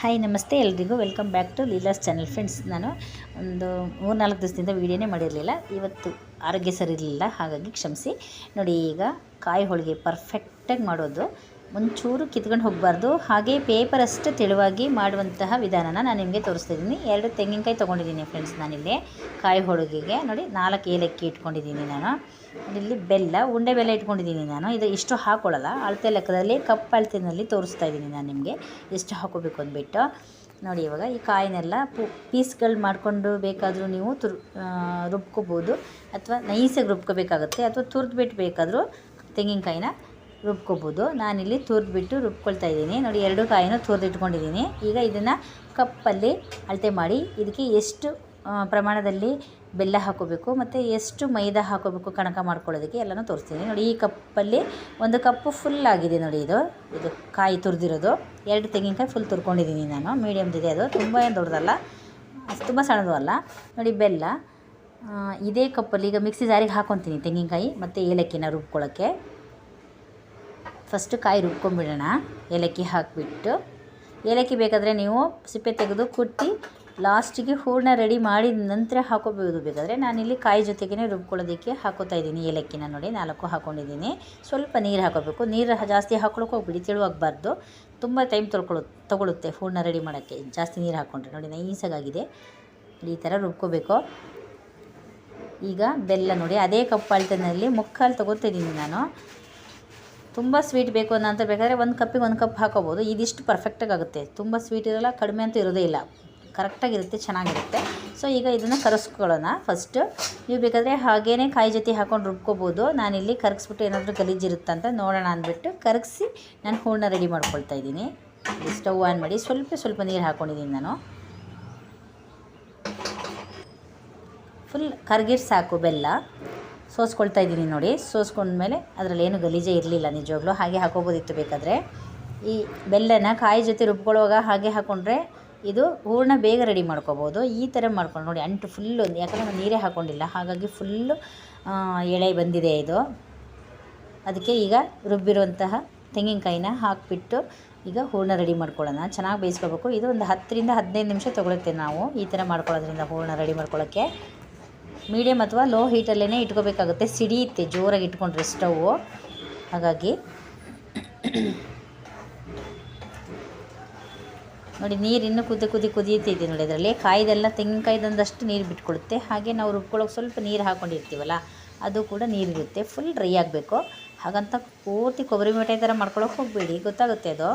Hi ನಮಸ್ತೆ ಎಲ್ರಿಗೂ. Welcome back to Leela's channel friends ನಾನು ಒಂದು ಮೂರ್ನಾಲ್ಕು ದಿವಸದಿಂದ ವೀಡಿಯೋನೇ ಮಾಡಿರಲಿಲ್ಲ. ಇವತ್ತು ಆರೋಗ್ಯ ಸರಿ ಇರಲಿಲ್ಲ, ಹಾಗಾಗಿ ಕ್ಷಮಿಸಿ. ನೋಡಿ, ಈಗ ಕಾಯಿ ಹೋಳಿಗೆ ಪರ್ಫೆಕ್ಟಾಗಿ ಮಾಡೋದು. ಒಂಚೂರು ಕಿತ್ಕೊಂಡು ಹೋಗಬಾರ್ದು. ಹಾಗೆ ಪೇಪರ್ ಅಷ್ಟು ತೆಳುವಾಗಿ ಮಾಡುವಂತಹ ವಿಧಾನನ ನಾನು ನಿಮಗೆ ತೋರಿಸ್ತಿದ್ದೀನಿ ಎರಡು ತೆಂಗಿನಕಾಯಿ ತೊಗೊಂಡಿದ್ದೀನಿ ಫ್ರೆಂಡ್ಸ್ ನಾನಿಲ್ಲಿ. ಕಾಯಿ ಹೋಳಿಗೆಗೆ. ನೋಡಿ, ನಾಲ್ಕು ಏಲಕ್ಕಿ ಇಟ್ಕೊಂಡಿದ್ದೀನಿ ನಾನು. ಇಲ್ಲಿ ಬೆಲ್ಲ, ಉಂಡೆ ಬೆಲ್ಲ ಇಟ್ಕೊಂಡಿದ್ದೀನಿ ನಾನು. ಇದು ಇಷ್ಟು ಹಾಕೊಳ್ಳಲ್ಲ. ಅಳತೆ ಲೆಕ್ಕದಲ್ಲಿ, ಕಪ್ ಅಳತೆನಲ್ಲಿ ತೋರಿಸ್ತಾ ಇದ್ದೀನಿ ನಾನು ನಿಮಗೆ. ಎಷ್ಟು ಹಾಕೋಬೇಕು ಅಂದ್ಬಿಟ್ಟು. ನೋಡಿ, ಇವಾಗ ಈ ಕಾಯಿನೆಲ್ಲ ಪು, ಪೀಸ್ಗಳು ಮಾಡಿಕೊಂಡು ಬೇಕಾದರೂ ನೀವು ತುರ್ ರುಬ್ಕೋಬೋದು. ಅಥವಾ ನೈಸಾಗಿ ರುಬ್ಕೋಬೇಕಾಗುತ್ತೆ. ಅಥವಾ ತುರಿದ್ಬಿಟ್ಟು ಬೇಕಾದರೂ ತೆಂಗಿನಕಾಯಿನ ರುಬ್ಕೋಬೋದು. ನಾನಿಲ್ಲಿ ತುರಿದ್ಬಿಟ್ಟು ರುಬ್ಕೊಳ್ತಾ ಇದ್ದೀನಿ. ನೋಡಿ, ಎರಡು ಕಾಯಿನ ತುರಿದಿಟ್ಕೊಂಡಿದ್ದೀನಿ. ಈಗ ಇದನ್ನು ಕಪ್ಪಲ್ಲಿ ಅಳತೆ ಮಾಡಿ, ಇದಕ್ಕೆ ಎಷ್ಟು ಪ್ರಮಾಣದಲ್ಲಿ ಬೆಲ್ಲ ಹಾಕೋಬೇಕು ಮತ್ತು ಎಷ್ಟು ಮೈದಾ ಹಾಕೋಬೇಕು ಕಣಕ ಮಾಡ್ಕೊಳ್ಳೋದಕ್ಕೆ ಎಲ್ಲನೂ ತೋರಿಸ್ತೀನಿ. ನೋಡಿ, ಈ ಕಪ್ಪಲ್ಲಿ ಒಂದು ಕಪ್ಪು ಫುಲ್ ಆಗಿದೆ ನೋಡಿ ಇದು. ಇದು ಕಾಯಿ ತುರಿದಿರೋದು. ಎರಡು ತೆಂಗಿನಕಾಯಿ ಫುಲ್ ತುರ್ಕೊಂಡಿದ್ದೀನಿ ನಾನು. ಮೀಡಿಯಮ್ದಿದೆ ಅದು. ತುಂಬ ಏನು ದೊಡ್ಡದಲ್ಲ ತುಂಬ ಸಣ್ಣದು ಅಲ್ಲ. ನೋಡಿ, ಬೆಲ್ಲ. ಇದೇ ಕಪ್ಪಲ್ಲಿ ಈಗ ಮಿಕ್ಸಿ ಜಾರಿಗೆ ಹಾಕೊತೀನಿ ತೆಂಗಿನಕಾಯಿ ಮತ್ತು ಏಲಕ್ಕಿನ ರುಬ್ಕೊಳ್ಳೋಕ್ಕೆ. ಫಸ್ಟು ಕಾಯಿ ರುಬ್ಕೊಂಡ್ಬಿಡೋಣ ಏಲಕ್ಕಿ ಹಾಕಿಬಿಟ್ಟು. ಏಲಕ್ಕಿ ಬೇಕಾದರೆ ನೀವು ಸಿಪ್ಪೆ ತೆಗೆದು ಕುಟ್ಟಿ ಲಾಸ್ಟಿಗೆ ಹೂರಣ ರೆಡಿ ಮಾಡಿದ ನಂತರ ಹಾಕೋಬೋದು. ಬೇಕಾದರೆ ನಾನಿಲ್ಲಿ ಕಾಯಿ ಜೊತೆಗೇ ರುಬ್ಕೊಳ್ಳೋದಕ್ಕೆ ಹಾಕೋತಾ ಇದ್ದೀನಿ ಏಲಕ್ಕಿನ ನೋಡಿ. ನಾಲ್ಕು ಹಾಕ್ಕೊಂಡಿದ್ದೀನಿ ಸ್ವಲ್ಪ ನೀರು ಹಾಕೋಬೇಕು. ನೀರು ಜಾಸ್ತಿ ಹಾಕೊಳ್ಳೋಕೆ ಹೋಗ್ಬಿಡಿ. ತಿಳುವಾಗಬಾರ್ದು. ತುಂಬ ಟೈಮ್ ತೊಳ್ಕೊಳ್ಳೋ, ತೊಗೊಳುತ್ತೆ ಹೂರಣ ರೆಡಿ ಮಾಡೋಕ್ಕೆ. ಜಾಸ್ತಿ ನೀರು ಹಾಕ್ಕೊಂಡ್ರೆ ನೋಡಿ ನೈಸಾಗಿದೆ ಈ ಥರ ರುಬ್ಕೋಬೇಕು. ಈಗ ಬೆಲ್ಲ ನೋಡಿ. ಅದೇ ಕಪ್ ಅಳತೆನಲ್ಲಿ ಮುಕ್ಕಾಲು ತೊಗೋತಿದ್ದೀನಿ ನಾನು. ತುಂಬ ಸ್ವೀಟ್ ಬೇಕು ಅಂತ ಬೇಕಾದರೆ ಒಂದು ಕಪ್ಪಿಗೆ ಒಂದು ಕಪ್ ಹಾಕೋಬೋದು. ಇದಿಷ್ಟು ಪರ್ಫೆಕ್ಟಾಗಿ ಆಗುತ್ತೆ. ತುಂಬ ಸ್ವೀಟ್ ಇರೋಲ್ಲ, ಕಡಿಮೆ ಅಂತೂ ಇರೋದೇ ಇಲ್ಲ. ಕರೆಕ್ಟಾಗಿರುತ್ತೆ ಚೆನ್ನಾಗಿರುತ್ತೆ. ಸೊ ಈಗ ಇದನ್ನು ಕರಸ್ಕೊಳ್ಳೋಣ. ಫಸ್ಟು ನೀವು ಬೇಕಾದರೆ ಹಾಗೇ ಕಾಯಿ ಜೊತೆ ಹಾಕೊಂಡು ರುಬ್ಕೋಬೋದು. ನಾನಿಲ್ಲಿ ಕರಗಿಸ್ಬಿಟ್ಟು ಏನಾದರೂ ಗಲೀಜಿರುತ್ತೆ ಅಂತ ನೋಡೋಣ ಅಂದ್ಬಿಟ್ಟು ಕರಗಿಸಿ ನಾನು ಹೂರಣ ರೆಡಿ ಮಾಡ್ಕೊಳ್ತಾ ಇದ್ದೀನಿ. ಸ್ಟವ್ ಆನ್ ಮಾಡಿ ಸ್ವಲ್ಪ ಸ್ವಲ್ಪ ನೀರು ಹಾಕ್ಕೊಂಡಿದ್ದೀನಿ ನಾನು. ಫುಲ್ ಕರ್ಗಿರ್ ಸಾಕು, ಬೆಲ್ಲ. ಸೋಸ್ಕೊಳ್ತಾ ಇದ್ದೀನಿ ನೋಡಿ. ಸೋಸ್ಕೊಂಡ್ಮೇಲೆ ಅದರಲ್ಲಿ ಏನು ಗಲೀಜೇ ಇರಲಿಲ್ಲ ನಿಜವಾಗ್ಲೂ. ಹಾಗೆ ಹಾಕೋಬೋದಿತ್ತು ಬೇಕಾದರೆ. ಈ ಬೆಲ್ಲನ ಕಾಯಿ ಜೊತೆ ರುಬ್ಕೊಳ್ಳುವಾಗ ಹಾಗೆ ಹಾಕ್ಕೊಂಡ್ರೆ ಇದು ಹೂರಣ ಬೇಗ ರೆಡಿ ಮಾಡ್ಕೋಬೋದು. ಈ ಥರ ಮಾಡ್ಕೊಂಡು ನೋಡಿ, ಅಂಟು ಫುಲ್ಲು ಯಾಕಂದರೆ ನಾನು ನೀರೇ ಹಾಕ್ಕೊಂಡಿಲ್ಲ ಹಾಗಾಗಿ ಫುಲ್ಲು ಎಳೆ ಬಂದಿದೆ ಇದು. ಅದಕ್ಕೆ ಈಗ ರುಬ್ಬಿರುವಂತಹ ತೆಂಗಿನಕಾಯಿನ ಹಾಕಿಬಿಟ್ಟು ಈಗ ಹೂರಣ ರೆಡಿ ಮಾಡ್ಕೊಳ್ಳೋಣ. ಚೆನ್ನಾಗಿ ಬೇಯಿಸ್ಕೋಬೇಕು. ಇದು ಒಂದು ಹತ್ತರಿಂದ ಹದಿನೈದು ನಿಮಿಷ ತೊಗೊಳುತ್ತೆ ನಾವು ಈ ಥರ ಮಾಡ್ಕೊಳ್ಳೋದ್ರಿಂದ ಹೂರಣ ರೆಡಿ ಮಾಡ್ಕೊಳ್ಳೋಕ್ಕೆ. ಮೀಡಿಯಮ್ ಅಥವಾ ಲೋ ಹೀಟಲ್ಲೇ ಇಟ್ಕೋಬೇಕಾಗುತ್ತೆ. ಸಿಡಿಯುತ್ತೆ ಜೋರಾಗಿ ಇಟ್ಕೊಂಡ್ರೆ ಸ್ಟವ್ವು ಹಾಗಾಗಿ ನೋಡಿ, ನೀರು ಇನ್ನೂ ಕುದಿ ಕುದಿ ಕುದಿಯುತ್ತಿದೆ ನೋಡಿ ಅದರಲ್ಲಿ. ಕಾಯ್ದೆಲ್ಲ ತೆಂಗಿನಕಾಯ್ದೊಂದಷ್ಟು ನೀರು ಬಿಟ್ಕೊಳುತ್ತೆ. ಹಾಗೆ ನಾವು ರುಬ್ಕೊಳ್ಳೋಕೆ ಸ್ವಲ್ಪ ನೀರು ಹಾಕ್ಕೊಂಡಿರ್ತೀವಲ್ಲ ಅದು ಕೂಡ ನೀರಿರುತ್ತೆ. ಫುಲ್ ಡ್ರೈ ಆಗಬೇಕು. ಹಾಗಂತ ಪೂರ್ತಿ ಕೊಬ್ಬರಿ ಮಿಠಾಯಿ ಥರ ಮಾಡ್ಕೊಳಕ್ಕೆ ಹೋಗಬೇಡಿ. ಗೊತ್ತಾಗುತ್ತೆ ಅದು?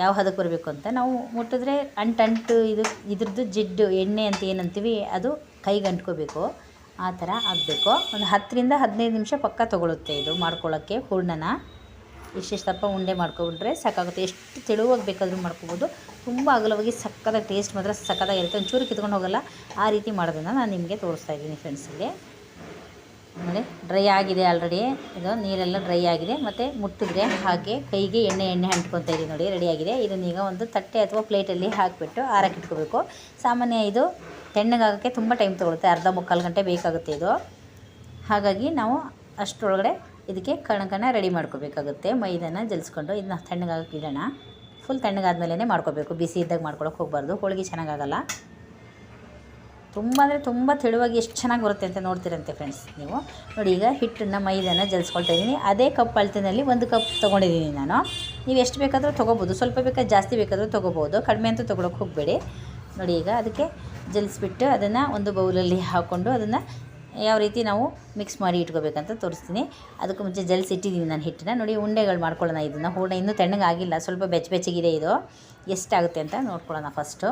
ಯಾವ ಹದಕ್ಕೆ ಬರಬೇಕು ಅಂತ ನಾವು ಮುಟ್ಟಿದ್ರೆ ಅಂಟಂಟು ಇದು ಇದ್ರದ್ದು ಜಿಡ್ಡು, ಎಣ್ಣೆ ಅಂತ ಏನಂತೀವಿ, ಅದು ಕೈಗೆ ಅಂಟ್ಕೋಬೇಕು. ಆ ಥರ ಆಗಬೇಕು. ಒಂದು ಹತ್ತರಿಂದ ಹದಿನೈದು ನಿಮಿಷ ಪಕ್ಕ ತೊಗೊಳುತ್ತೆ ಇದು ಮಾಡ್ಕೊಳ್ಳೋಕ್ಕೆ ಹೂರ್ಣನ. ಇಷ್ಟಿಷ್ಟು ದಪ್ಪ ಉಂಡೆ ಮಾಡ್ಕೊಬಿಟ್ರೆ ಸಾಕಾಗುತ್ತೆ. ಎಷ್ಟು ತೆಳುವಾಗಿ ಬೇಕಾದರೂ ಮಾಡ್ಕೊಬೋದು. ತುಂಬ ಅಗಲವಾಗಿ ಸಕ್ಕದಾಗಿ ಟೇಸ್ಟ್ ಮಾತ್ರ ಸಕ್ಕದಾಗಿರುತ್ತೆ ಒಂಚೂರು ಕಿತ್ಕೊಂಡು ಹೋಗಲ್ಲ. ಆ ರೀತಿ ಮಾಡೋದನ್ನು ನಾನು ನಿಮಗೆ ತೋರಿಸ್ತಾ ಇದ್ದೀನಿ ಫ್ರೆಂಡ್ಸ್ ಇಲ್ಲಿ ನೋಡಿ ಡ್ರೈ ಆಗಿದೆ ಆಲ್ರೆಡಿ ಇದು ನೀರೆಲ್ಲ ಡ್ರೈ ಆಗಿದೆ. ಮತ್ತು ಮುಟ್ಟಿದ್ರೆ ಹಾಗೆ ಕೈಗೆ ಎಣ್ಣೆ ಎಣ್ಣೆ ಅಂಟ್ಕೊಂತ ಇದೆ ನೋಡಿ ರೆಡಿಯಾಗಿದೆ ಇದನ್ನೀಗ ಒಂದು ತಟ್ಟೆ ಅಥವಾ ಪ್ಲೇಟಲ್ಲಿ ಹಾಕಿಬಿಟ್ಟು ಆರಕ್ಕೆ ಇಟ್ಕೋಬೇಕು. ಸಾಮಾನ್ಯ ಇದು ತೆಣ್ಣಗಾಗೋಕ್ಕೆ ತುಂಬ ಟೈಮ್ ತೊಗೊಳುತ್ತೆ. ಅರ್ಧ ಮುಕ್ಕಾಲು ಗಂಟೆ ಬೇಕಾಗುತ್ತೆ ಇದು. ಹಾಗಾಗಿ ನಾವು ಅಷ್ಟರೊಳಗಡೆ ಇದಕ್ಕೆ ಕಣಕನ ರೆಡಿ ಮಾಡ್ಕೋಬೇಕಾಗುತ್ತೆ. ಮೈದಾನ ಜಲ್ಸ್ಕೊಂಡು ಇದನ್ನ ತಣ್ಣಗಾಗಕ್ಕೆ ಇಡೋಣ. ಫುಲ್ ತಣ್ಣಗಾದ್ಮೇಲೆ ಮಾಡ್ಕೋಬೇಕು. ಬಿಸಿ ಇದ್ದಾಗ ಮಾಡ್ಕೊಳಕ್ಕೆ ಹೋಗಬಾರ್ದು. ಹೋಳಿಗೆ ಚೆನ್ನಾಗಾಗಲ್ಲ. ತುಂಬ ಅಂದರೆ ತುಂಬ ತೆಳುವಾಗಿ ಎಷ್ಟು ಚೆನ್ನಾಗಿ ಬರುತ್ತೆ ಅಂತ ನೋಡ್ತೀರಂತೆ ಫ್ರೆಂಡ್ಸ್ ನೀವು. ನೋಡಿ ಈಗ ಹಿಟ್ಟನ್ನು, ಮೈದಾನ ಜಲ್ಸ್ಕೊಳ್ತಾ ಇದ್ದೀನಿ. ಅದೇ ಕಪ್ ಅಳತೆಯಲ್ಲಿ ಒಂದು ಕಪ್ ತೊಗೊಂಡಿದ್ದೀನಿ ನಾನು. ನೀವು ಎಷ್ಟು ಬೇಕಾದರೂ ತೊಗೋಬೋದು. ಸ್ವಲ್ಪ ಬೇಕಾದ್ರೆ ಜಾಸ್ತಿ ಬೇಕಾದರೂ ತೊಗೋಬೋದು. ಕಡಿಮೆ ಅಂತೂ ತೊಗೊಳಕ್ಕೆ ಹೋಗಬೇಡಿ. ನೋಡಿ ಈಗ ಅದಕ್ಕೆ ಜಲ್ಸ್ಬಿಟ್ಟು ಅದನ್ನು ಒಂದು ಬೌಲಲ್ಲಿ ಹಾಕ್ಕೊಂಡು ಅದನ್ನು ಯಾವ ರೀತಿ ನಾವು ಮಿಕ್ಸ್ ಮಾಡಿ ಇಟ್ಕೋಬೇಕಂತ ತೋರಿಸ್ತೀನಿ. ಅದಕ್ಕೂ ಮುಂಚೆ ಜಲ್ಸಿ ಇಟ್ಟಿದ್ದೀನಿ ನಾನು ಹಿಟ್ಟನ್ನ. ನೋಡಿ ಉಂಡೆಗಳು ಮಾಡ್ಕೊಳ್ಳೋಣ ಇದನ್ನು. ಹೂರ್ಣ ಇನ್ನೂ ತಣ್ಣಗಾಗಿಲ್ಲ. ಸ್ವಲ್ಪ ಬೆಚ್ಚ ಬೆಚ್ಚಗಿದೆ ಇದು. ಎಷ್ಟಾಗುತ್ತೆ ಅಂತ ನೋಡ್ಕೊಳ್ಳೋಣ ಫಸ್ಟು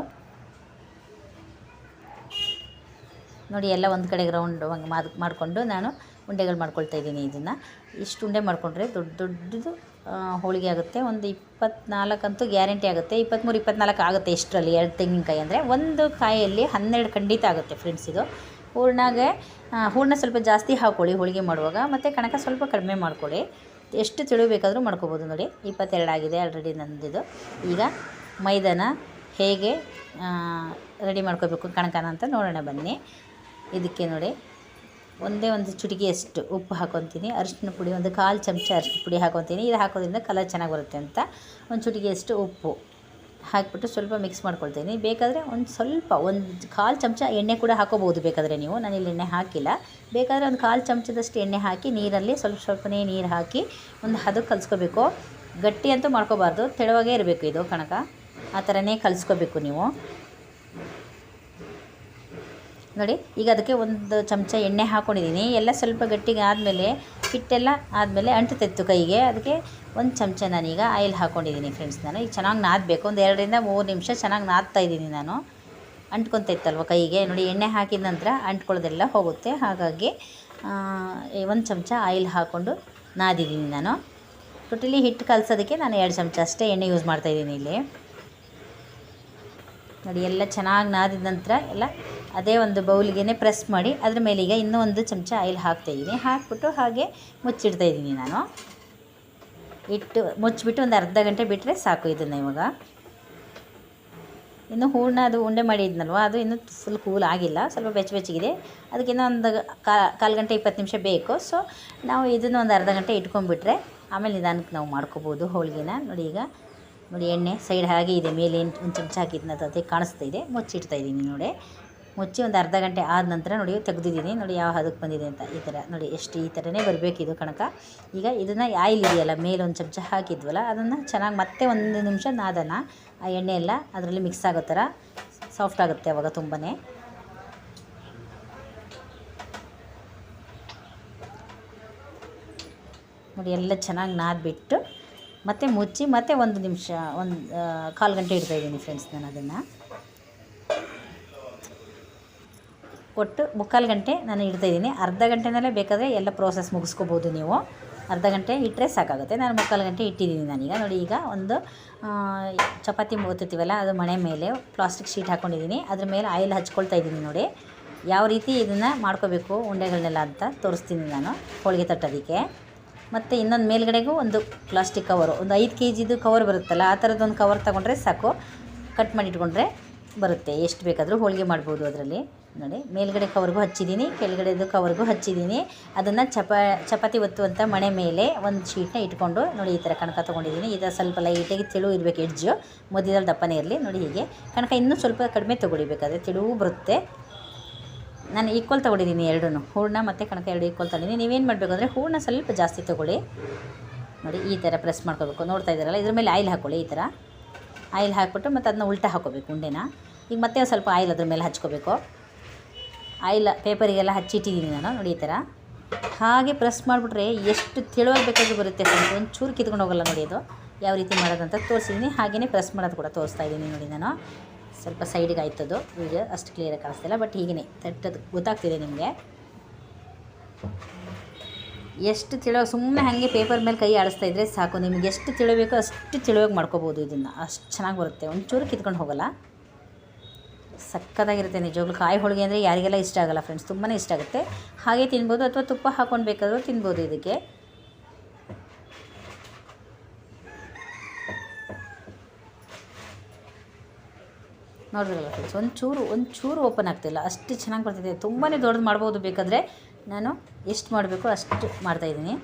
ನೋಡಿ ಎಲ್ಲ ಒಂದು ಕಡೆ ರೌಂಡ್ ಮಾಡ್ ಮಾಡಿಕೊಂಡು ನಾನು ಉಂಡೆಗಳು ಮಾಡ್ಕೊಳ್ತಾ ಇದ್ದೀನಿ ಇದನ್ನು. ಇಷ್ಟು ಉಂಡೆ ಮಾಡಿಕೊಂಡ್ರೆ ದೊಡ್ಡ, ದೊಡ್ಡದು ಹೋಳಿಗೆ ಆಗುತ್ತೆ. ಒಂದು ಇಪ್ಪತ್ನಾಲ್ಕಂತೂ ಗ್ಯಾರಂಟಿ ಆಗುತ್ತೆ. ಇಪ್ಪತ್ತ್ಮೂರು ಇಪ್ಪತ್ನಾಲ್ಕು ಆಗುತ್ತೆ ಇಷ್ಟರಲ್ಲಿ. ಎರಡು ತೆಂಗಿನಕಾಯಿ ಅಂದರೆ ಒಂದು ಕಾಯಲ್ಲಿ ಹನ್ನೆರಡು ಖಂಡಿತ ಆಗುತ್ತೆ ಫ್ರೆಂಡ್ಸ್ ಇದು. ಹೂರ್ಣಗೆ ಹೂರ್ಣ ಸ್ವಲ್ಪ ಜಾಸ್ತಿ ಹಾಕ್ಕೊಳ್ಳಿ ಹೋಳಿಗೆ ಮಾಡುವಾಗ. ಮತ್ತು ಕಣಕ ಸ್ವಲ್ಪ ಕಡಿಮೆ ಮಾಡ್ಕೊಳ್ಳಿ. ಎಷ್ಟು ತಿಳಿ ಬೇಕಾದರೂ ಮಾಡ್ಕೋಬೋದು ನೋಡಿ. ಇಪ್ಪತ್ತೆರಡು ಆಗಿದೆ ಆಲ್ರೆಡಿ ನಂದಿದು. ಈಗ ಮೈದಾನ ಹೇಗೆ ರೆಡಿ ಮಾಡ್ಕೋಬೇಕು ಕಣಕನ ಅಂತ ನೋಡೋಣ ಬನ್ನಿ. ಇದಕ್ಕೆ ನೋಡಿ, ಒಂದೇ ಒಂದು ಚುಟಿಕೆಯಷ್ಟು ಉಪ್ಪು ಹಾಕೊತೀನಿ, ಅರಿಶಿನ ಪುಡಿ, ಒಂದು ಕಾಲು ಚಮಚ ಅರಿಶಿನ ಪುಡಿ ಹಾಕೊತೀನಿ, ಇದು ಹಾಕೋದ್ರಿಂದ ಕಲರ್ ಚೆನ್ನಾಗಿ ಬರುತ್ತೆ ಅಂತ. ಒಂದು ಚುಟಿಕೆಯಷ್ಟು ಉಪ್ಪು ಹಾಕಿಬಿಟ್ಟು ಸ್ವಲ್ಪ ಮಿಕ್ಸ್ ಮಾಡ್ಕೊಳ್ತೀನಿ. ಬೇಕಾದರೆ ಒಂದು ಸ್ವಲ್ಪ, ಒಂದು ಕಾಲು ಚಮಚ ಎಣ್ಣೆ ಕೂಡ ಹಾಕೋಬೋದು ಬೇಕಾದರೆ ನೀವು ನಾನಿಲ್ಲಿ ಎಣ್ಣೆ ಹಾಕಿಲ್ಲ. ಬೇಕಾದರೆ ಒಂದು ಕಾಲು ಚಮಚದಷ್ಟು ಎಣ್ಣೆ ಹಾಕಿ, ನೀರಲ್ಲಿ ಸ್ವಲ್ಪ ಸ್ವಲ್ಪನೇ ನೀರು ಹಾಕಿ ಒಂದು ಹದಕ್ಕೆ ಕಲಿಸ್ಕೋಬೇಕು. ಗಟ್ಟಿ ಅಂತೂ ಮಾಡ್ಕೋಬಾರ್ದು, ತೆಳುವಾಗೇ ಇರಬೇಕು ಇದು ಕಣಕ. ಆ ಥರನೇ ಕಲಿಸ್ಕೋಬೇಕು ನೀವು. ನೋಡಿ, ಈಗ ಅದಕ್ಕೆ ಒಂದು ಚಮಚ ಎಣ್ಣೆ ಹಾಕ್ಕೊಂಡಿದ್ದೀನಿ ಎಲ್ಲ ಸ್ವಲ್ಪ ಗಟ್ಟಿಗೆ ಆದಮೇಲೆ, ಹಿಟ್ಟೆಲ್ಲ ಆದಮೇಲೆ ಅಂಟುತ್ತಿತ್ತು ಕೈಗೆ, ಅದಕ್ಕೆ ಒಂದು ಚಮಚ ನಾನೀಗ ಆಯಿಲ್ ಹಾಕ್ಕೊಂಡಿದ್ದೀನಿ ಫ್ರೆಂಡ್ಸ್ ನಾನು. ಈಗ ಚೆನ್ನಾಗಿ ನಾದಬೇಕು. ಒಂದು ಎರಡರಿಂದ ಮೂರು ನಿಮಿಷ ಚೆನ್ನಾಗಿ ನಾದ್ತಾ ಇದ್ದೀನಿ ನಾನು. ಅಂಟ್ಕೊತೈತಲ್ವ ಕೈಗೆ? ನೋಡಿ, ಎಣ್ಣೆ ಹಾಕಿದ ನಂತರ ಅಂಟ್ಕೊಳ್ಳೋದೆಲ್ಲ ಹೋಗುತ್ತೆ. ಹಾಗಾಗಿ ಒಂದು ಚಮಚ ಆಯಿಲ್ ಹಾಕ್ಕೊಂಡು ನಾದಿದ್ದೀನಿ ನಾನು. ಟೋಟಲಿ ಹಿಟ್ಟು ಕಲಸೋದಕ್ಕೆ ನಾನು ಎರಡು ಚಮಚ ಅಷ್ಟೇ ಎಣ್ಣೆ ಯೂಸ್ ಮಾಡ್ತಾಯಿದ್ದೀನಿ ಇಲ್ಲಿ. ನೋಡಿ, ಎಲ್ಲ ಚೆನ್ನಾಗಿ ನಾದಿದ ನಂತರ ಎಲ್ಲ ಅದೇ ಒಂದು ಬೌಲ್ಗೆ ಪ್ರೆಸ್ ಮಾಡಿ ಅದ್ರ ಮೇಲೆ ಈಗ ಇನ್ನೂ ಒಂದು ಚಮಚ ಆಯಿಲ್ ಹಾಕ್ತಾಯಿದ್ದೀನಿ ಹಾಕ್ಬಿಟ್ಟು ಹಾಗೆ ಮುಚ್ಚಿಡ್ತಾ ಇದ್ದೀನಿ ನಾನು. ಇಟ್ಟು ಮುಚ್ಚಿಬಿಟ್ಟು ಒಂದು ಅರ್ಧ ಗಂಟೆ ಬಿಟ್ಟರೆ ಸಾಕು ಇದನ್ನು ಇವಾಗ. ಇನ್ನು ಹೂರ್ಣ ಅದು ಉಂಡೆ ಮಾಡಿದ್ನಲ್ವ, ಅದು ಇನ್ನೂ ಫುಲ್ ಕೂಲ್ ಆಗಿಲ್ಲ, ಸ್ವಲ್ಪ ಬೆಚ್ಚ ಬೆಚ್ಚಗಿದೆ. ಅದಕ್ಕೆ ಇನ್ನೂ ಒಂದು ಕಾಲು ಗಂಟೆ ಇಪ್ಪತ್ತು ನಿಮಿಷ ಬೇಕು. ಸೊ ನಾವು ಇದನ್ನು ಒಂದು ಅರ್ಧ ಗಂಟೆ ಇಟ್ಕೊಂಡ್ಬಿಟ್ರೆ ಆಮೇಲೆ ನಿಧಾನಕ್ಕೆ ನಾವು ಮಾಡ್ಕೋಬೋದು ಹೋಳಿಗೆನ. ನೋಡಿ ಈಗ, ನೋಡಿ ಎಣ್ಣೆ ಸೈಡ್ ಹಾಗೆ ಇದೆ, ಮೇಲೆ ಒಂದು ಚಮಚ ಹಾಕಿದ್ನ ಅದೇ ಕಾಣಿಸ್ತಾ ಇದೆ. ಮುಚ್ಚಿಡ್ತಾ ಇದ್ದೀನಿ ನೋಡಿ. ಮುಚ್ಚಿ ಒಂದು ಅರ್ಧ ಗಂಟೆ ಆದ ನಂತರ ನೋಡಿ, ತೆಗೆದಿದ್ದೀನಿ. ನೋಡಿ ಯಾವ ಹದಕ್ಕೆ ಬಂದಿದೆ ಅಂತ ಈ ಥರ. ನೋಡಿ, ಎಷ್ಟು ಈ ಥರನೇ ಬರಬೇಕಿದು ಕಣಕ. ಈಗ ಇದನ್ನು ಆಯಿಲ್ ಇದೆಯಲ್ಲ, ಮೇಲೆ ಒಂದು ಚಮಚ ಹಾಕಿದ್ವಲ್ಲ, ಅದನ್ನು ಚೆನ್ನಾಗಿ ಮತ್ತೆ ಒಂದು ನಿಮಿಷ ನಾದನ. ಆ ಎಣ್ಣೆ ಎಲ್ಲ ಅದರಲ್ಲಿ ಮಿಕ್ಸ್ ಆಗೋ ಥರ ಸಾಫ್ಟ್ ಆಗುತ್ತೆ ಅವಾಗ ತುಂಬಾ ನೋಡಿ, ಎಲ್ಲ ಚೆನ್ನಾಗಿ ನಾದ್ಬಿಟ್ಟು ಮತ್ತೆ ಮುಚ್ಚಿ ಮತ್ತೆ ಒಂದು ನಿಮಿಷ, ಒಂದು ಕಾಲು ಗಂಟೆ ಇಡ್ತಾಯಿದ್ದೀನಿ ಫ್ರೆಂಡ್ಸ್ ನಾನು ಅದನ್ನು. ಒಟ್ಟು ಮುಕ್ಕಾಲು ಗಂಟೆ ನಾನು ಇಡ್ತಾಯಿದ್ದೀನಿ ಅರ್ಧ ಗಂಟೆನಲ್ಲೇ ಬೇಕಾದರೆ ಎಲ್ಲ ಪ್ರೋಸೆಸ್ ಮುಗಿಸ್ಕೋಬೋದು ನೀವು. ಅರ್ಧ ಗಂಟೆ ಇಟ್ಟರೆ ಸಾಕಾಗುತ್ತೆ. ನಾನು ಮುಕ್ಕಾಲು ಗಂಟೆ ಇಟ್ಟಿದ್ದೀನಿ ನಾನೀಗ. ನೋಡಿ ಈಗ ಒಂದು ಚಪಾತಿ ಓದ್ತಿರ್ತೀವಲ್ಲ ಅದು ಮಣೆ ಮೇಲೆ ಪ್ಲಾಸ್ಟಿಕ್ ಶೀಟ್ ಹಾಕ್ಕೊಂಡಿದ್ದೀನಿ ಅದ್ರ ಮೇಲೆ ಆಯಿಲ್ ಹಚ್ಕೊಳ್ತಾ ಇದ್ದೀನಿ ನೋಡಿ. ಯಾವ ರೀತಿ ಇದನ್ನು ಮಾಡ್ಕೋಬೇಕು ಉಂಡೆಗಳನ್ನೆಲ್ಲ ಅಂತ ತೋರಿಸ್ತೀನಿ ನಾನು ಹೋಳಿಗೆ ತಟ್ಟೋದಕ್ಕೆ. ಮತ್ತು ಇನ್ನೊಂದು ಮೇಲ್ಗಡೆಗೂ ಒಂದು ಪ್ಲಾಸ್ಟಿಕ್ ಕವರು ಒಂದು ಐದು ಕೆ ಜಿದು ಕವರ್ ಬರುತ್ತಲ್ಲ, ಆ ಥರದ್ದೊಂದು ಕವರ್ ತೊಗೊಂಡ್ರೆ ಸಾಕು. ಕಟ್ ಮಾಡಿ ಇಟ್ಕೊಂಡ್ರೆ ಬರುತ್ತೆ. ಎಷ್ಟು ಬೇಕಾದರೂ ಹೋಳಿಗೆ ಮಾಡ್ಬೋದು ಅದರಲ್ಲಿ. ನೋಡಿ, ಮೇಲ್ಗಡೆ ಕವರ್ಗೂ ಹಚ್ಚಿದ್ದೀನಿ ಕೆಳಗಡೆದು ಕವರ್ಗೂ ಹಚ್ಚಿದ್ದೀನಿ ಅದನ್ನು ಚಪ, ಚಪಾತಿ ಒತ್ತುವಂಥ ಮಣೆ ಮೇಲೆ ಒಂದು ಶೀಟ್ನ ಇಟ್ಕೊಂಡು, ನೋಡಿ ಈ ಥರ ಕಣಕ ತೊಗೊಂಡಿದ್ದೀನಿ ಇದು ಸ್ವಲ್ಪ ಲೈಟಾಗಿ ತೆಳು ಇರಬೇಕು ಎಡ್ಜು ಮಧ್ಯದಲ್ಲಿ ದಪ್ಪನೇ ಇರಲಿ. ನೋಡಿ ಹೀಗೆ. ಕಣಕ ಇನ್ನೂ ಸ್ವಲ್ಪ ಕಡಿಮೆ ತೊಗೊಳಿಬೇಕಾದ್ರೆ ತೆಳು ಬರುತ್ತೆ. ನಾನು ಈಕ್ವಲ್ ತೊಗೊಂಡಿದ್ದೀನಿ ಎರಡೂ ಹೂರ್ಣ ಮತ್ತು ಕಣಕ ಎರಡು ಈಕ್ವಲ್ ತೊಗೊಂಡಿದ್ದೀನಿ ನೀವೇನು ಮಾಡಬೇಕು ಅಂದರೆ ಹೂರ್ಣ ಸ್ವಲ್ಪ ಜಾಸ್ತಿ ತೊಗೊಳ್ಳಿ. ನೋಡಿ, ಈ ಥರ ಪ್ರೆಸ್ ಮಾಡ್ಕೋಬೇಕು. ನೋಡ್ತಾ ಇದ್ದಾರಲ್ಲ, ಇದ್ರ ಮೇಲೆ ಆಯಿಲ್ ಹಾಕ್ಕೊಳ್ಳಿ ಈ ಥರ ಆಯಿಲ್ ಹಾಕ್ಬಿಟ್ಟು ಮತ್ತು ಅದನ್ನ ಉಲ್ಟಾ ಹಾಕೋಬೇಕು ಉಂಡೆನ. ಈಗ ಮತ್ತೆ ಸ್ವಲ್ಪ ಆಯಿಲ್ ಅದ್ರ ಮೇಲೆ ಹಚ್ಕೋಬೇಕು. ಆಯಿಲ್ ಪೇಪರಿಗೆಲ್ಲ ಹಚ್ಚಿಟ್ಟಿದ್ದೀನಿ ನಾನು, ನೋಡಿ ಈ ಥರ. ಹಾಗೆ ಪ್ರೆಸ್ ಮಾಡಿಬಿಟ್ರೆ ಎಷ್ಟು ತೆಳುವಾಗಿ ಬೇಕಾದ್ರೂ ಬರುತ್ತೆ ಫ್ರೆಂಡ್ಸ್ ಒಂದು ಚೂರು ಕಿತ್ಕೊಂಡು ಹೋಗಲ್ಲ ನೋಡಿ ಅದು. ಯಾವ ರೀತಿ ಮಾಡೋದಂತ ತೋರಿಸಿದ್ದೀನಿ ಹಾಗೆಯೇ ಪ್ರೆಸ್ ಮಾಡೋದು ಕೂಡ ತೋರಿಸ್ತಾ ಇದ್ದೀನಿ ನೋಡಿ ನಾನು. ಸ್ವಲ್ಪ ಸೈಡಿಗೆ ಆಯ್ತದು ವೀಡಿಯೋ ಅಷ್ಟು ಕ್ಲಿಯರಾಗಿ ಕಾಣಿಸ್ತಿಲ್ಲ ಬಟ್ ಹೀಗೇ ತಟ್ಟದು ಗೊತ್ತಾಗ್ತಿದೆ ನಿಮಗೆ. ಎಷ್ಟು ತಿಳೋ ಸುಮ್ಮನೆ ಹಾಗೆ ಪೇಪರ್ ಮೇಲೆ ಕೈ ಆಡಿಸ್ತಾ ಇದ್ದರೆ ಸಾಕು, ನಿಮಗೆ ಎಷ್ಟು ತಿಳಬೇಕೋ ಅಷ್ಟು ತಿಳುವಾಗಿ ಮಾಡ್ಕೋಬೋದು ಇದನ್ನು. ಅಷ್ಟು ಚೆನ್ನಾಗಿ ಬರುತ್ತೆ, ಒಂಚೂರು ಕಿತ್ಕೊಂಡು ಹೋಗಲ್ಲ. ಸಕ್ಕತ್ತಾಗಿರುತ್ತೆ ನಿಜವಾಗ್ಲೂ ಕಾಯಿ ಹೋಳಿಗೆ ಅಂದರೆ ಯಾರಿಗೆಲ್ಲ ಇಷ್ಟ ಆಗಲ್ಲ ಫ್ರೆಂಡ್ಸ್ ತುಂಬಾ ಇಷ್ಟ ಆಗುತ್ತೆ. ಹಾಗೆ ತಿನ್ಬೋದು ಅಥವಾ ತುಪ್ಪ ಹಾಕ್ಕೊಂಡು ಬೇಕಾದರೂ ತಿನ್ಬೋದು ಇದಕ್ಕೆ. ನೋಡಿದ್ರಲ್ಲ ಫ್ರೆಂಡ್ಸ್ ಒಂಚೂರು ಒಂಚೂರು ಓಪನ್ ಆಗ್ತಿಲ್ಲ ಅಷ್ಟು ಚೆನ್ನಾಗಿ ಬರ್ತಿದೆ. ತುಂಬಾ ದೊಡ್ಡದು ಮಾಡ್ಬೋದು ಬೇಕಾದರೆ ನಾನು ಎಷ್ಟು ಮಾಡಬೇಕು ಅಷ್ಟು ಮಾಡ್ತಾಯಿದ್ದೀನಿ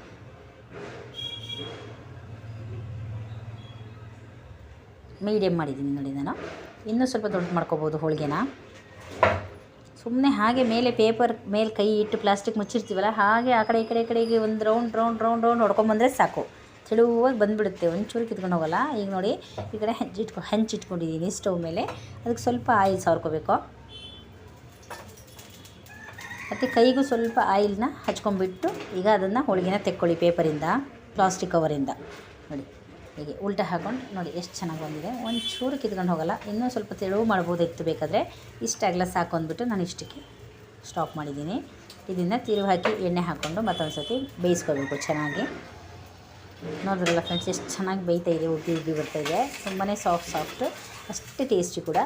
ಮೀಡಿಯಮ್ ಮಾಡಿದ್ದೀನಿ ನೋಡಿ ನಾನು. ಇನ್ನೂ ಸ್ವಲ್ಪ ದೊಡ್ಡ ಮಾಡ್ಕೋಬೋದು ಹೋಳಿಗೆನ. ಸುಮ್ಮನೆ ಹಾಗೆ ಮೇಲೆ ಪೇಪರ್ ಮೇಲೆ ಕೈ ಇಟ್ಟು ಪ್ಲಾಸ್ಟಿಕ್ ಮುಚ್ಚಿರ್ತೀವಲ್ಲ, ಹಾಗೆ ಆ ಕಡೆ ಈ ಕಡೆ ಈ ಕಡೆಗೆ ಒಂದು ರೌಂಡ್ ರೌಂಡ್ ರೌಂಡ್ ರೌಂಡ್ ಹೊಡ್ಕೊಂಬಂದರೆ ಸಾಕು. ತೆಳುವಾಗಿ ಬಂದುಬಿಡುತ್ತೆ, ಒಂಚೂರು ಕಿತ್ಕೊಂಡು ಹೋಗಲ್ಲ. ಈಗ ನೋಡಿ, ಈ ಕಡೆ ಹಂಚಿಟ್ಕೊ ಹಂಚಿಟ್ಕೊಂಡಿದ್ದೀನಿ ಸ್ಟವ್ ಮೇಲೆ. ಅದಕ್ಕೆ ಸ್ವಲ್ಪ ಆಯಿಲ್ ಸವರ್ಕೋಬೇಕು. ಮತ್ತು ಕೈಗೂ ಸ್ವಲ್ಪ ಆಯಿಲ್ನ ಹಚ್ಕೊಂಡ್ಬಿಟ್ಟು ಈಗ ಅದನ್ನು ಹೋಳಿಗೆನ ತೆಕ್ಕೊಳ್ಳಿ ಪೇಪರಿಂದ ಪ್ಲಾಸ್ಟಿಕ್ ಕವರಿಂದ ನೋಡಿ. ಹೀಗೆ ಉಲ್ಟಾ ಹಾಕೊಂಡು ನೋಡಿ ಎಷ್ಟು ಚೆನ್ನಾಗಿ ಬಂದಿದೆ. ಒಂದು ಚೂರು ಕಿತ್ಕೊಂಡು ಹೋಗಲ್ಲ, ಇನ್ನೂ ಸ್ವಲ್ಪ ತೆಳುವು ಮಾಡ್ಬೋದಿತ್ತು ಬೇಕಾದರೆ. ಇಷ್ಟಾಗಲ್ಲ ಸಾಕು ಅಂದ್ಬಿಟ್ಟು ನಾನು ಇಷ್ಟಕ್ಕೆ ಸ್ಟಾಪ್ ಮಾಡಿದ್ದೀನಿ. ಇದನ್ನು ತಿರುವು ಹಾಕಿ ಎಣ್ಣೆ ಹಾಕ್ಕೊಂಡು ಮತ್ತೊಂದು ಸರ್ತಿ ಬೇಯಿಸ್ಕೋಬೇಕು ಚೆನ್ನಾಗಿ. ನೋಡಿದ್ರಲ್ಲ ಫ್ರೆಂಡ್ಸ್ ಎಷ್ಟು ಚೆನ್ನಾಗಿ ಬೇಯ್ತಾ ಇದೆ ಉಬ್ಬಿ ಉಬ್ಬಿ ಬರ್ತಾಯಿದೆ ತುಂಬಾ ಸಾಫ್ಟ್ ಸಾಫ್ಟ್ ಅಷ್ಟು ಟೇಸ್ಟಿ ಕೂಡ.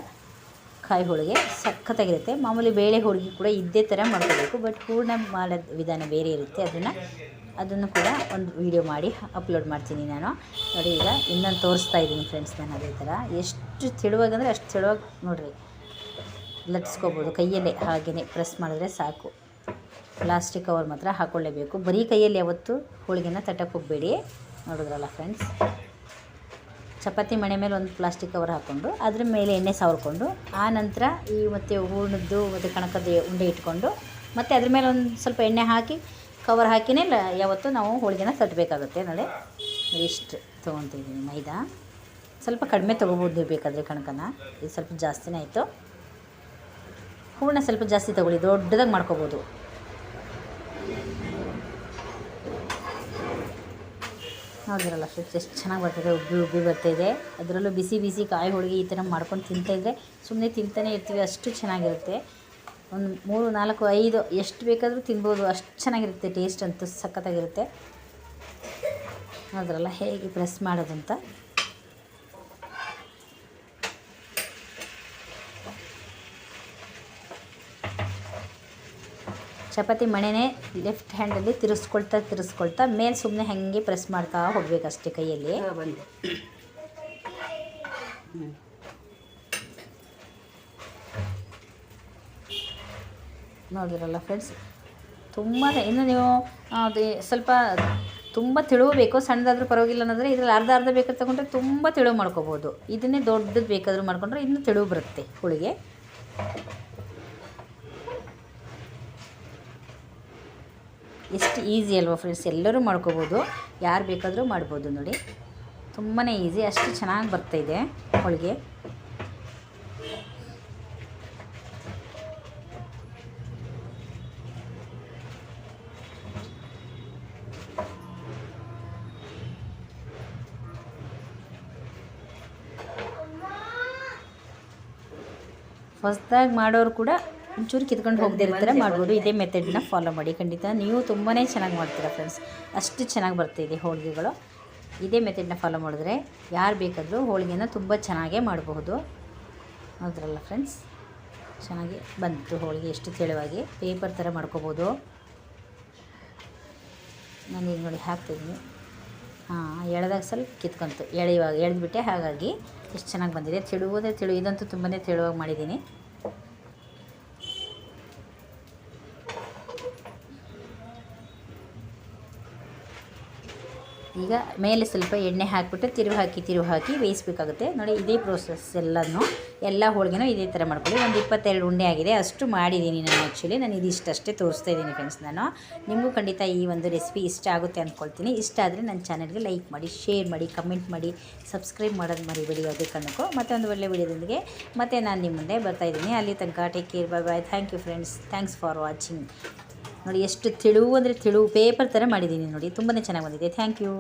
ಕಾಯಿ ಹೋಳಿಗೆ ಸಖತ್ತಾಗಿರುತ್ತೆ. ಮಾಮೂಲಿ ಬೇಳೆ ಹೋಳಿಗೆ ಕೂಡ ಇದ್ದೇ ಥರ ಮಾಡ್ಕೋಬೇಕು ಬಟ್ ಹೂರ್ಣ ಮಾಡೋದು ವಿಧಾನ ಬೇರೆ ಇರುತ್ತೆ. ಅದನ್ನು ಅದನ್ನು ಕೂಡ ಒಂದು ವೀಡಿಯೋ ಮಾಡಿ ಅಪ್ಲೋಡ್ ಮಾಡ್ತೀನಿ ನಾನು. ನೋಡಿ ಈಗ ಇನ್ನೊಂದು ತೋರಿಸ್ತಾ ಇದ್ದೀನಿ ಫ್ರೆಂಡ್ಸ್ ನಾನು ಅದೇ ಥರ ಎಷ್ಟು ತಿಳುವಾಗಂದರೆ ಅಷ್ಟು ತೆಳುವಾಗಿ ನೋಡಿರಿ, ಲಟ್ಸ್ಕೋಬೋದು ಕೈಯಲ್ಲೇ ಹಾಗೆಯೇ ಪ್ರೆಸ್ ಮಾಡಿದ್ರೆ ಸಾಕು. ಪ್ಲಾಸ್ಟಿಕ್ ಕವರ್ ಮಾತ್ರ ಹಾಕ್ಕೊಳ್ಳೇಬೇಕು ಬರೀ ಕೈಯಲ್ಲಿ ಯಾವತ್ತು ಹೋಳಿಗೆನ ತಟಕ್ಕೆ ಹೋಗಬೇಡಿ. ನೋಡಿದ್ರಲ್ಲ ಫ್ರೆಂಡ್ಸ್ ಚಪಾತಿ ಮಣೆ ಮೇಲೆ ಒಂದು ಪ್ಲಾಸ್ಟಿಕ್ ಕವರ್ ಹಾಕ್ಕೊಂಡು ಅದ್ರ ಮೇಲೆ ಎಣ್ಣೆ ಸಾವಿರ್ಕೊಂಡು, ಆ ನಂತರ ಈ ಮತ್ತು ಹೂರ್ಣದ್ದು ಮತ್ತು ಕಣಕದ ಉಂಡೆ ಇಟ್ಕೊಂಡು, ಮತ್ತು ಅದ್ರ ಮೇಲೆ ಒಂದು ಸ್ವಲ್ಪ ಎಣ್ಣೆ ಹಾಕಿ ಕವರ್ ಹಾಕಿನೇ ಯಾವತ್ತೂ ನಾವು ಹೋಳಿಗೆನ ತಟ್ಟಬೇಕಾಗುತ್ತೆ ನಾಳೆ ಇಷ್ಟು ತೊಗೊತಿದ್ದೀನಿ ಮೈದಾ. ಸ್ವಲ್ಪ ಕಡಿಮೆ ತೊಗೋಬೋದು ಬೇಕಾದರೆ ಕಣಕನ. ಇದು ಸ್ವಲ್ಪ ಜಾಸ್ತಿನೇ ಆಯಿತು. ಹೂರ್ಣ ಸ್ವಲ್ಪ ಜಾಸ್ತಿ ತೊಗೊಳ್ಳಿ, ದೊಡ್ಡದಾಗಿ ಮಾಡ್ಕೋಬೋದು. ನೋಡಿದ್ರಲ್ಲ ಫ್ರೆಂಡ್ಸ್, ಎಷ್ಟು ಚೆನ್ನಾಗಿ ಬರ್ತಿದೆ, ಉಬ್ಬಿ ಉಬ್ಬಿ ಬರ್ತಾಯಿದೆ ಅದರಲ್ಲೂ ಬಿಸಿ ಬಿಸಿ ಕಾಯಿ ಹೋಳಿಗೆ ಈ ಥರ ಮಾಡ್ಕೊಂಡು ತಿಂತಾಯಿದ್ರೆ ಸುಮ್ಮನೆ ತಿಂತಾನೆ ಇರ್ತೀವಿ, ಅಷ್ಟು ಚೆನ್ನಾಗಿರುತ್ತೆ. ಒಂದು ಮೂರು, ನಾಲ್ಕು, ಐದು, ಎಷ್ಟು ಬೇಕಾದರೂ ತಿನ್ಬೋದು. ಅಷ್ಟು ಚೆನ್ನಾಗಿರುತ್ತೆ ಟೇಸ್ಟ್ ಅಂತೂ ಸಖತ್ತಾಗಿರುತ್ತೆ. ಅದರಲ್ಲ ಹೇಗೆ ಪ್ರೆಸ್ ಮಾಡೋದಂತ. ಚಪಾತಿ ಮಣೆನೇ ಲೆಫ್ಟ್ ಹ್ಯಾಂಡಲ್ಲಿ ತಿರುಸ್ಕೊಳ್ತಾ ತಿರುಸ್ಕೊಳ್ತಾ ಮೇಲೆ ಸುಮ್ಮನೆ ಹಾಗೆ ಪ್ರೆಸ್ ಮಾಡ್ತಾ ಹೋಗ್ಬೇಕಷ್ಟೇ ಕೈಯಲ್ಲಿ. ನೋಡಿರಲ್ಲ ಫ್ರೆಂಡ್ಸ್ ತುಂಬ ಇನ್ನು ನೀವು ಸ್ವಲ್ಪ ತುಂಬ ತಿಳುವು ಬೇಕು, ಸಣ್ಣದಾದ್ರೂ ಪರವಾಗಿಲ್ಲ ಅನ್ನೋದ್ರೆ ಇದ್ರಲ್ಲಿ ಅರ್ಧ ಅರ್ಧ ಬೇಕಾದ್ರೆ ತಗೊಂಡ್ರೆ ತುಂಬ ತಿಳುವು ಮಾಡ್ಕೋಬೋದು. ಇದನ್ನೇ ದೊಡ್ಡದು ಬೇಕಾದರೂ ಮಾಡ್ಕೊಂಡ್ರೆ ಇನ್ನೂ ತಿಳುವು ಬರುತ್ತೆ ಹೋಳಿಗೆ. ಎಷ್ಟು ಈಸಿ ಅಲ್ವಾ ಫ್ರೆಂಡ್ಸ್ ಎಲ್ಲರೂ ಮಾಡ್ಕೋಬೋದು, ಯಾರು ಬೇಕಾದರೂ ಮಾಡ್ಬೋದು ನೋಡಿ. ತುಂಬಾ ಈಸಿ ಅಷ್ಟು ಚೆನ್ನಾಗಿ ಬರ್ತಾಯಿದೆ ಹೋಳಿಗೆ. ಹೊಸ್ದಾಗಿ ಮಾಡೋರು ಕೂಡ ಒಂಚೂರು ಕಿತ್ಕೊಂಡು ಹೋಗದೇ ಇರ್ತಾರೆ ಮಾಡ್ಬೋದು. ಇದೇ ಮೆಥಡ್ನ ಫಾಲೋ ಮಾಡಿ. ಖಂಡಿತ ನೀವು ತುಂಬಾ ಚೆನ್ನಾಗಿ ಮಾಡ್ತೀರಾ ಫ್ರೆಂಡ್ಸ್ ಅಷ್ಟು ಚೆನ್ನಾಗಿ ಬರ್ತಿದೆ ಹೋಳಿಗೆಗಳು. ಇದೇ ಮೆಥಡ್ನ ಫಾಲೋ ಮಾಡಿದ್ರೆ ಯಾರು ಬೇಕಾದರೂ ಹೋಳಿಗೆನ ತುಂಬ ಚೆನ್ನಾಗೇ ಮಾಡಬಹುದು. ಹೌದ್ರಲ್ಲ ಫ್ರೆಂಡ್ಸ್ ಚೆನ್ನಾಗಿ ಬಂತು ಹೋಳಿಗೆ ಎಷ್ಟು ತೆಳುವಾಗಿ. ಪೇಪರ್ ಥರ ಮಾಡ್ಕೋಬೋದು. ನಾನು ಈಗ ನೋಡಿ ಹಾಕ್ತಿದ್ದೀನಿ ಹಾಂ, ಎಳೆದಾಗ ಸ್ವಲ್ಪ ಕಿತ್ಕೊಂತು. ಎಳೆಯುವಾಗ ಎಳೆದ್ಬಿಟ್ಟೆ, ಹಾಗಾಗಿ ಎಷ್ಟು ಚೆನ್ನಾಗಿ ಬಂದಿದೆ. ತಿಳುವುದೇ ತಿಳು ಇದಂತೂ ತುಂಬಾ ತೆಳುವಾಗಿ ಮಾಡಿದ್ದೀನಿ ಈಗ ಮೇಲೆ ಸ್ವಲ್ಪ ಎಣ್ಣೆ ಹಾಕಿಬಿಟ್ಟು ತಿರುವು ಹಾಕಿ ತಿರುವು ಹಾಕಿ ಬೇಯಿಸ್ಬೇಕಾಗುತ್ತೆ. ನೋಡಿ, ಇದೇ ಪ್ರೋಸೆಸ್ ಎಲ್ಲನೂ. ಎಲ್ಲ ಹೋಳಿಗೆನೂ ಇದೇ ಥರ ಮಾಡ್ಕೊಳ್ಳಿ. ಒಂದು ಇಪ್ಪತ್ತೆರಡು ಉಂಡೆ ಆಗಿದೆ. ಅಷ್ಟು ಮಾಡಿದ್ದೀನಿ ನಾನು ಆ್ಯಕ್ಚುಲಿ ನಾನು ಇದಿಷ್ಟಷ್ಟೇ ತೋರಿಸ್ತಾ ಇದ್ದೀನಿ ಫ್ರೆಂಡ್ಸ್ ನಾನು. ನಿಮಗೂ ಖಂಡಿತ ಈ ಒಂದು ರೆಸಿಪಿ ಇಷ್ಟ ಆಗುತ್ತೆ ಅಂದ್ಕೊಳ್ತೀನಿ ಇಷ್ಟ ಆದರೆ ನನ್ನ ಚಾನಲ್ಗೆ ಲೈಕ್ ಮಾಡಿ ಶೇರ್ ಮಾಡಿ ಕಮೆಂಟ್ ಮಾಡಿ ಸಬ್ಸ್ಕ್ರೈಬ್ ಮಾಡೋದು ಮರಿಬೇಡಿ ಯಾವುದೇ ಕಾರಣಕ್ಕೂ ಮತ್ತೆ ಒಂದು ಒಳ್ಳೆ ವಿಡಿಯೋದೊಂದಿಗೆ ಮತ್ತೆ ನಾನು ನಿಮ್ಮ ಮುಂದೆ ಬರ್ತಾಯಿದ್ದೀನಿ ಅಲ್ಲಿ ತನಕ take care bye bye thank you friends thanks for watching ನೋಡಿ ಎಷ್ಟು ತಿಳುವು ಅಂದರೆ ತಿಳುವು ಪೇಪರ್ ಥರ ಮಾಡಿದ್ದೀನಿ ನೋಡಿ ತುಂಬಾ ಚೆನ್ನಾಗಿ ಬಂದಿದೆ. Thank you